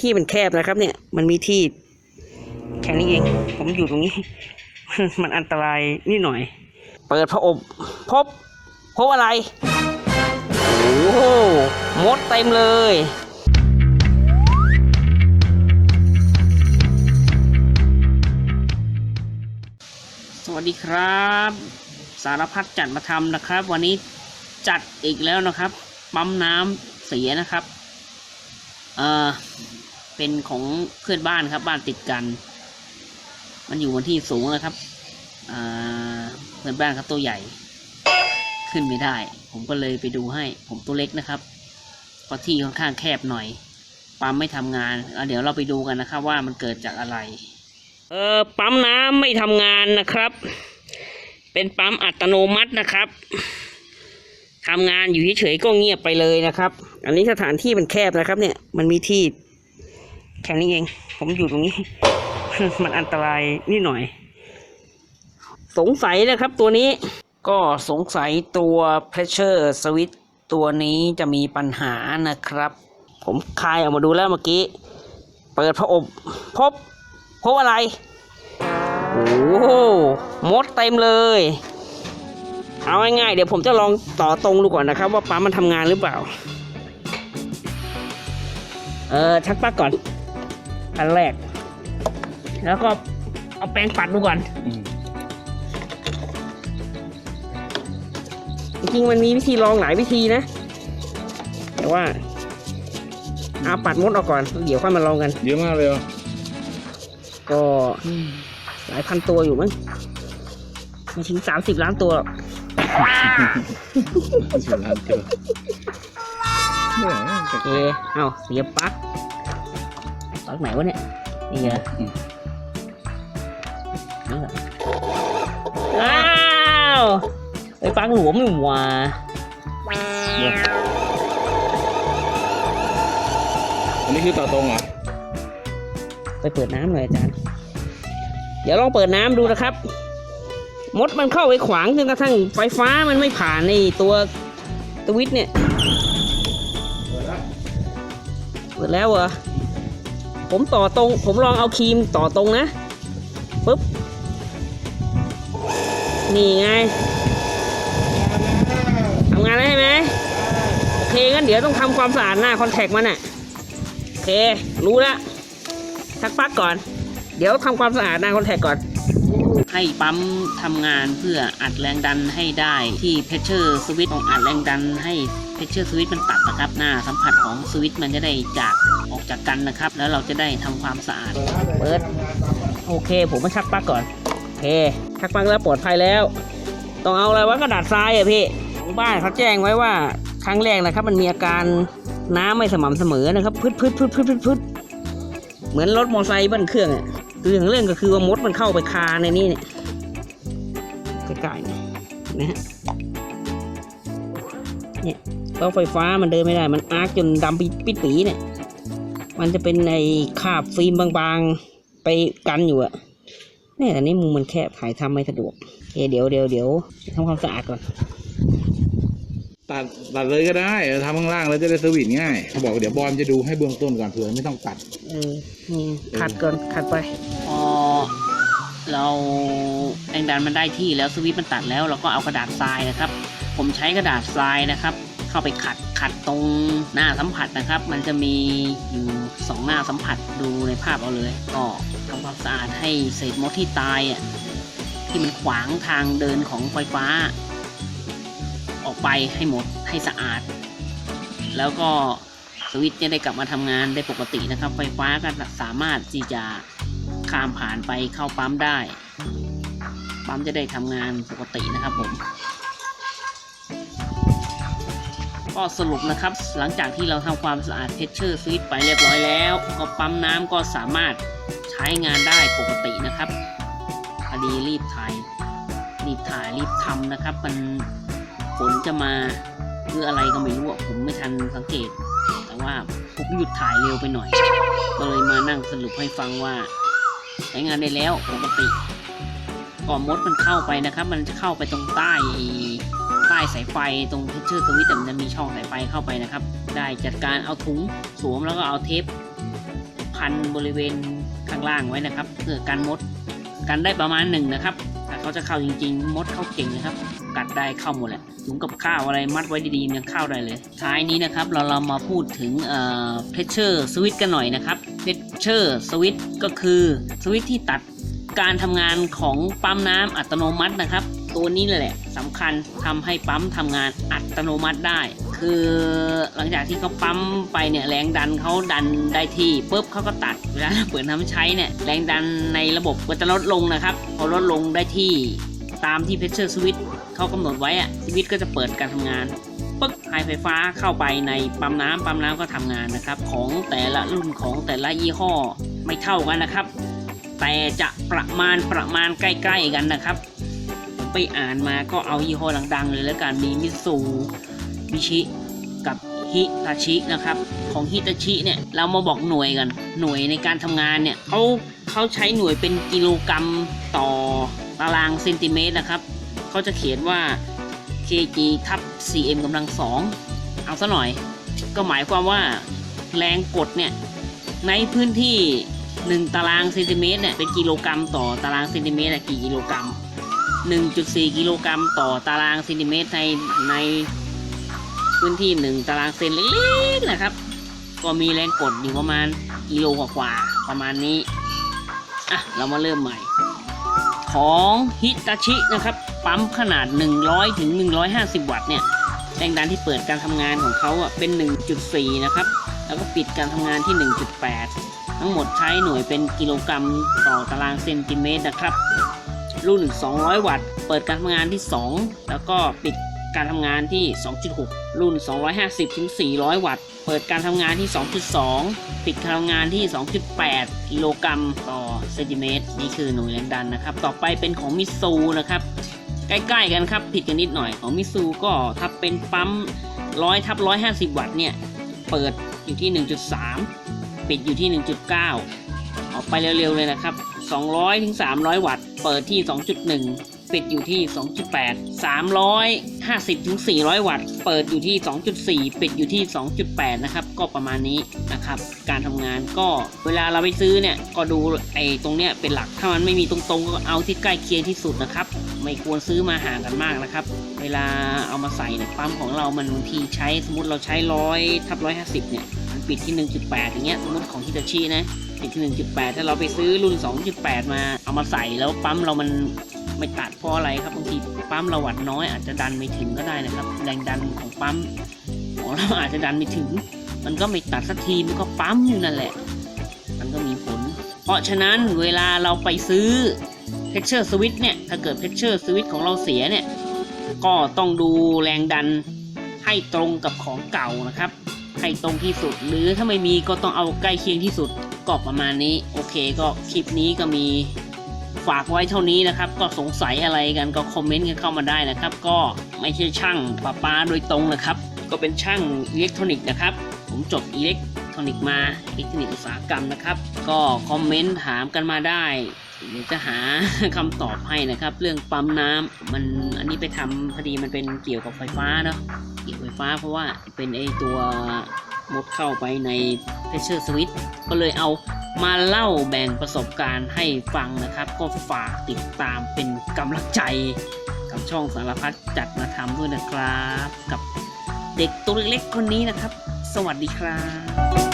ที่มันแคบนะครับ เนี่ย มันมีที่แค่นี้เอง ผมอยู่ตรงนี้ มันอันตรายนิดหน่อย เปิดพระอบพบ พบอะไร โอ้โหมดเต็มเลยสวัสดีครับ สารพัดจัดมาทำนะครับ วันนี้จัดอีกแล้วนะครับ ปั๊มน้ำเสียนะครับ เอ่อ เป็นของเพื่อนบ้านครับ บ้านติดกัน มันอยู่บนที่สูงนะครับเพื่อนบ้านครับตัวใหญ่ ขึ้นไม่ได้ ผมก็เลยไปดูให้ ผมตัวเล็กนะครับเพราะที่ค่อนข้างแคบหน่อยปั๊มไม่ทำงานเดี๋ยวเราไปดูกันนะครับ ว่ามันเกิดจากอะไร เออปั๊มน้ำไม่ทำงานนะครับ เป็นปั๊มอัตโนมัตินะครับทำงานอยู่เฉยๆก็เงียบไปเลยนะครับ อันนี้สถานที่มันแคบนะครับ เนี่ยมันมีที่ แค่นี้เอง ผมอยู่ตรงนี้ มันอันตรายนิดหน่อย สงสัยนะครับตัวนี้ก็สงสัยตัว pressure switch ตัวนี้จะมีปัญหานะครับ ผมคลายออกมาดูแล้วเมื่อกี้ เปิดพระอบพบ พบอะไร โอ้โหมดเต็มเลย เอาง่ายๆเดี๋ยวผมจะลองต่อตรงดูก่อนนะครับ ว่าปั๊มมันทำงานหรือเปล่า เออชักปลั๊กก่อน อันแรก แล้วก็เอาแปรงปัดดูก่อน จริงๆมันมีวิธีลองหลายวิธีนะ แต่ว่าเอาปัดมดออกก่อน เดี๋ยวค่อยมาลองกัน เยอะมากเลยเหรอก็หลายพันตัวอยู่มั้งไม่ถึงสามสิบล้านตัวหรอกสิบล้านเจอแหมโอเคเอาเสียบปลั๊ก ปลั๊กไหนวะเนี่ย นี่เหรอนี่เหรออ้าวไอ้ปลั๊กหลวมนี่หว่าอันนี้คือต่อตรงเหรอ ไปเปิดน้ำหน่อยอาจารย์ เดี๋ยวลองเปิดน้ำดูนะครับ มดมันเข้าไปขวางจนกระทั่งไฟฟ้ามันไม่ผ่านในตัวตวิตเนี่ย เปิดแล้วเหรอ ผมต่อตรง ผมลองเอาครีมต่อตรงนะปึ๊บ นี่ไงทำงานได้ไหมโอเคงั้นเดี๋ยวต้องทำความสะอาดหน้าคอนแทคมันอะโอเค รู้ละทักปั๊กก่อน เดี๋ยวทำความสะอาดหน้าคอนแทคก่อน ให้ปั๊มทำงานเพื่ออัดแรงดันให้ได้ที่เพชเชอร์สวิตต้องอัดแรงดันให้เพชเชอร์สวิตมันตัดนะครับหน้าสัมผัสของสวิตมันจะได้จากออกจากกันนะครับ แล้วเราจะได้ทำความสะอาดเปิดโอเค ผมมาชักปลั๊กก่อนโอเคชักปลั๊กแล้วปลอดภัยแล้ว ต้องเอาอะไรวะกระดาษทรายอะพี่ของบ้านเขาแจ้งไว้ว่าครั้งแรกนะครับ มันมีอาการน้ำไม่สม่ำเสมอนะครับพืดพืดพืดพืดพืดพืดเหมือนรถมอเตอร์ไซค์เบิ้ลเครื่องอะ คืออย่างเรื่องก็คือว่ามดมันเข้าไปคาในนี่เนี่ยใกล้ๆนี่ยนะฮะเนี่ยเสาไฟฟ้ามันเดินไม่ได้ มันอาร์กจนดำปิดปิดปีเนี่ย มันจะเป็นในคาบฟิล์มบางๆไปกันอยู่อะเนี่ยแต่นี้มุมมันแคบถ่ายทำไม่สะดวกโอเคเดี๋ยวเดี๋ยวเดี๋ยวทำความสะอาดก่อน ตัดตัดเลยก็ได้เออทำข้างล่างแล้วจะได้สวิตช์ง่ายเขาบอกว่าเดี๋ยวบอลจะดูให้เบื้องต้นก่อนเผื่อไม่ต้องตัดเออนี่ขัดก่อนขัดไปพอเราแรงดันมันได้ที่แล้วสวิตช์มันตัดแล้วเราก็เอากระดาษทรายนะครับ ผมใช้กระดาษทรายนะครับ เข้าไปขัดขัดตรงหน้าสัมผัสนะครับ มันจะมีอยู่สองหน้าสัมผัสดูในภาพเอาเลย ก็ทำความสะอาดให้เศษมดที่ตายอะที่มันขวางทางเดินของไฟฟ้า ออกไปให้หมดให้สะอาด แล้วก็สวิตช์จะได้กลับมาทำงานได้ปกตินะครับ ไฟฟ้าก็สามารถที่จะข้ามผ่านไปเข้าปั๊มได้ ปั๊มจะได้ทำงานปกตินะครับผมก็สรุปนะครับหลังจากที่เราทำความสะอาดเพชเชอร์สวิตไปเรียบร้อยแล้ว ก็ปั๊มน้ำก็สามารถใช้งานได้ปกตินะครับพอดีรีบถ่ายรีบถ่ายรีบทำนะครับ มัน ฝนจะมาหรืออะไรก็ไม่รู้ผมไม่ทันสังเกต แต่ว่าผมหยุดถ่ายเร็วไปหน่อย ก็เลยมานั่งสรุปให้ฟังว่าใช้งานได้แล้วปกติก่อนมดมันเข้าไปนะครับ มันจะเข้าไปตรงใต้ใต้สายไฟตรงเพชเชอร์สวิตช์มันจะมีช่องสายไฟเข้าไปนะครับ ได้จัดการเอาถุงสวมแล้วก็เอาเทปพันบริเวณข้างล่างไว้นะครับ เพื่อกันมดกันได้ประมาณหนึ่งนะครับ ถ้าเขาจะเข้าจริงๆ มดเข้าเก่งนะครับ กัดได้เข้าหมดแหละถุงกับข้าวอะไรมัดไว้ดีๆยังเข้าได้เลย ท้ายนี้นะครับเราเรามาพูดถึงเอ่อเพชเชอร์สวิตกันหน่อยนะครับเพชเชอร์สวิตก็คือสวิตที่ตัดการทำงานของปั๊มน้ำอัตโนมัตินะครับ ตัวนี้แหละสำคัญทำให้ปั๊มทำงานอัตโนมัติได้ คือหลังจากที่เขาปั๊มไปเนี่ยแรงดันเขาดันได้ที่ปุ๊บเขาก็ตัดเวลาเราเปิดน้ำใช้เนี่ยแรงดันในระบบก็จะลดลงนะครับ พอลดลงได้ที่ตามที่เพชเชอร์สวิต เขากำหนดไว้อะสวิตก็จะเปิดการทำงานปึ๊กให้ไฟฟ้าเข้าไปในปั๊มน้ำปั๊มน้ำก็ทำงานนะครับ ของแต่ละรุ่นของแต่ละยี่ห้อไม่เท่ากันนะครับ แต่จะประมาณประมาณใกล้ ๆกันนะครับ ไปอ่านมาก็เอายี่ห้อดังๆ เลยแล้วกันมีมิสูมิชิกับฮิตาชินะครับ ของฮิตาชิเนี่ยเรามาบอกหน่วยกันหน่วยในการทำงานเนี่ยเขาเขาใช้หน่วยเป็นกิโลกรัมต่อตารางเซนติเมตรนะครับ เขาจะเขียนว่า kg ทับ cm กำลังสองเอาซะหน่อย ก็หมายความว่าแรงกดเนี่ย ในพื้นที่ 1 ตารางเซนติเมตรเนี่ยเป็นกิโลกรัมต่อตารางเซนติเมตรกี่กิโลกรัม1.4 กิโลกรัมต่อตารางเซนติเมตรในในพื้นที่หนึ่งตารางเซนเล็กๆนะครับ ก็มีแรงกดอยู่ประมาณกิโลกว่าๆประมาณนี้ อะ เรามาเริ่มใหม่ ของฮิตาชินะครับ ปั๊มขนาด 100ถึง150 วัตต์เนี่ยแรงดันที่เปิดการทำงานของเขาอะเป็น 1.4 นะครับ แล้วก็ปิดการทำงานที่ 1.8 ทั้งหมดใช้หน่วยเป็นกิโลกรัมต่อตารางเซนติเมตรนะครับ รุ่น 200 วัตต์ เปิดการทำงานที่ 2 แล้วก็ปิดการทำงานที่ 2.6 รุ่น 250ถึง400 วัตต์ เปิดการทำงานที่ 2.2 ปิดการทำงานที่ 2.8 กิโลกรัมต่อเซนติเมตร นี่คือหน่วยแรงดันนะครับ ต่อไปเป็นของมิซูนะครับ ใกล้ๆกันครับ ผิดกันนิดหน่อยของมิซูก็ถ้าเป็นปั๊มร้อยทับร้อยห้าสิบวัตต์เนี่ย เปิดอยู่ที่หนึ่งจุดสามปิดอยู่ที่หนึ่งจุดเก้าออกไปเร็วๆเลยนะครับสองร้อยถึงสามร้อยวัตต์ เปิดที่สองจุดหนึ่ง ปิดอยู่ที่ 2.8 350ถึง400 วัตต์ เปิดอยู่ที่ 2.4 ปิดอยู่ที่ 2.8 นะครับ ก็ประมาณนี้นะครับ การทำงานก็เวลาเราไปซื้อเนี่ย ก็ดูไอ้ตรงเนี้ยเป็นหลัก ถ้ามันไม่มีตรงๆ ก็เอาที่ใกล้เคียงที่สุดนะครับ ไม่ควรซื้อมาห่างกันมากนะครับ เวลาเอามาใส่เนี่ย ปั๊มของเรามันบางทีใช้ สมมติเราใช้ร้อยทับร้อยห้าสิบเนี่ย มันปิดที่ 1.8 อย่างเงี้ย สมมติของฮิตาชินะปิดที่ 1.8 ถ้าเราไปซื้อรุ่น 2.8 มา เอามาใส่แล้วปั๊มเรามัน ไม่ตัดเพราะอะไรครับบางทีปั๊มเราวัดน้อยอาจจะดันไม่ถึงก็ได้นะครับ แรงดันของปั๊มของเราอาจจะดันไม่ถึง มันก็ไม่ตัดสักทีมันก็ปั๊มอยู่นั่นแหละ มันก็มีผล เพราะฉะนั้นเวลาเราไปซื้อ pressure switch เนี่ยถ้าเกิด pressure switch ของเราเสียเนี่ยก็ต้องดูแรงดันให้ตรงกับของเก่านะครับ ให้ตรงที่สุด หรือถ้าไม่มีก็ต้องเอาใกล้เคียงที่สุดก็ประมาณนี้ โอเคก็คลิปนี้ก็มี ฝากไว้เท่านี้นะครับ ก็สงสัยอะไรกันก็คอมเมนต์กันเข้ามาได้นะครับ ก็ไม่ใช่ช่างประปาโดยตรงนะครับ ก็เป็นช่างอิเล็กทรอนิกส์นะครับ ผมจบอิเล็กทรอนิกส์มาอิเล็กทรอนิกส์อุตสาหกรรมนะครับ ก็คอมเมนต์ถามกันมาได้เดี๋ยวจะหาคำตอบให้นะครับ เรื่องปั๊มน้ำมันอันนี้ไปทำพอดีมันเป็นเกี่ยวกับไฟฟ้าเนาะเกี่ยวกับไฟฟ้าเพราะว่าเป็นไอตัวมดเข้าไปใน pressure switch ก็เลยเอา มาเล่าแบ่งประสบการณ์ให้ฟังนะครับ ก็ฝากติดตามเป็นกำลังใจกับช่องสารพัดจัดมาทำด้วยนะครับ กับเด็กตัวเล็กๆคนนี้นะครับ สวัสดีครับ